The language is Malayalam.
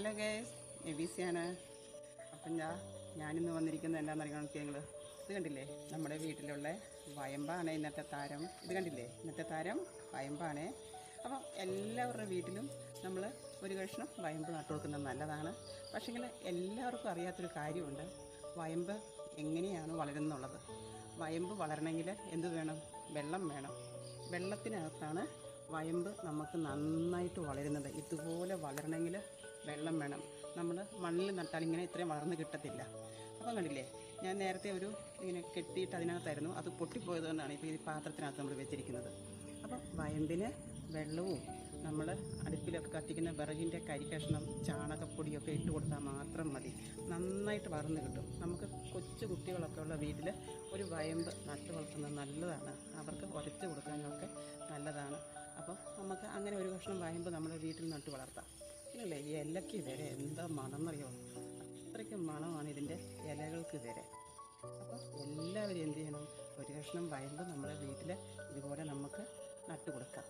ഹലോ ഗേസ് എബിസിയാണ് അപ്പം ഞാൻ ഞാനിന്ന് വന്നിരിക്കുന്നത് എന്താണെന്ന് എന്താണെന്നറിയണം ഞങ്ങൾ ഇത് കണ്ടില്ലേ? നമ്മുടെ വീട്ടിലുള്ള വയമ്പാണ് ഇന്നത്തെ താരം. ഇത് കണ്ടില്ലേ? ഇന്നത്തെ താരം വയമ്പാണ്. അപ്പം എല്ലാവരുടെ വീട്ടിലും നമ്മൾ ഒരു കഷ്ണം വയമ്പ് നട്ടു കൊടുക്കുന്നത് നല്ലതാണ്. പക്ഷേങ്കിൽ എല്ലാവർക്കും അറിയാത്തൊരു കാര്യമുണ്ട്. വയമ്പ് എങ്ങനെയാണ് വളരുന്നുള്ളത്? വയമ്പ് വളരണമെങ്കിൽ എന്ത് വേണം? വെള്ളം വേണം. വെള്ളത്തിനകത്താണ് വയമ്പ് നമുക്ക് നന്നായിട്ട് വളരുന്നത്. ഇതുപോലെ വളരണമെങ്കിൽ വെള്ളം വേണം. നമ്മൾ മണ്ണിൽ നട്ടാൽ ഇങ്ങനെ ഇത്രയും വളർന്ന് കിട്ടത്തില്ല. അപ്പം കണ്ടില്ലേ ഞാൻ നേരത്തെ ഒരു ഇങ്ങനെ കെട്ടിയിട്ട് അതിനകത്തായിരുന്നു. അത് പൊട്ടിപ്പോയത് കൊണ്ടാണ് ഇപ്പോൾ ഈ പാത്രത്തിനകത്ത് നമ്മൾ വെച്ചിരിക്കുന്നത്. അപ്പം വയമ്പിന് വെള്ളവും നമ്മൾ അടുപ്പിലൊക്കെ കത്തിക്കുന്ന വിറകിന്റെ കരിക്കഷ്ണം ചാണകപ്പൊടിയൊക്കെ ഇട്ട് കൊടുത്താൽ മാത്രം മതി. നന്നായിട്ട് വളർന്ന് കിട്ടും. നമുക്ക് കൊച്ചു കുട്ടികളൊക്കെ ഉള്ള വീട്ടിൽ ഒരു വയമ്പ് നട്ടു വളർത്തുന്നത് നല്ലതാണ്. അവർക്ക് ഉരച്ച് കൊടുക്കാനൊക്കെ നല്ലതാണ്. അപ്പം നമുക്ക് അങ്ങനെ ഒരു കഷ്ണം വയമ്പ് നമ്മുടെ വീട്ടിൽ നട്ടു വളർത്താം. ഈ ഇലയ്ക്ക് വരെ എന്താ മണം എന്നറിയോ അത്രയ്ക്ക് മണമാണ് ഇതിന്റെ ഇലകൾക്ക് വരെ അപ്പോൾ എല്ലാവരും എന്ത് ചെയ്യണം? ഒരു കഷ്ണം വയമ്പ് നമ്മുടെ വീട്ടിൽ ഇതുപോലെ നമുക്ക് നട്ടു കൊടുക്കാം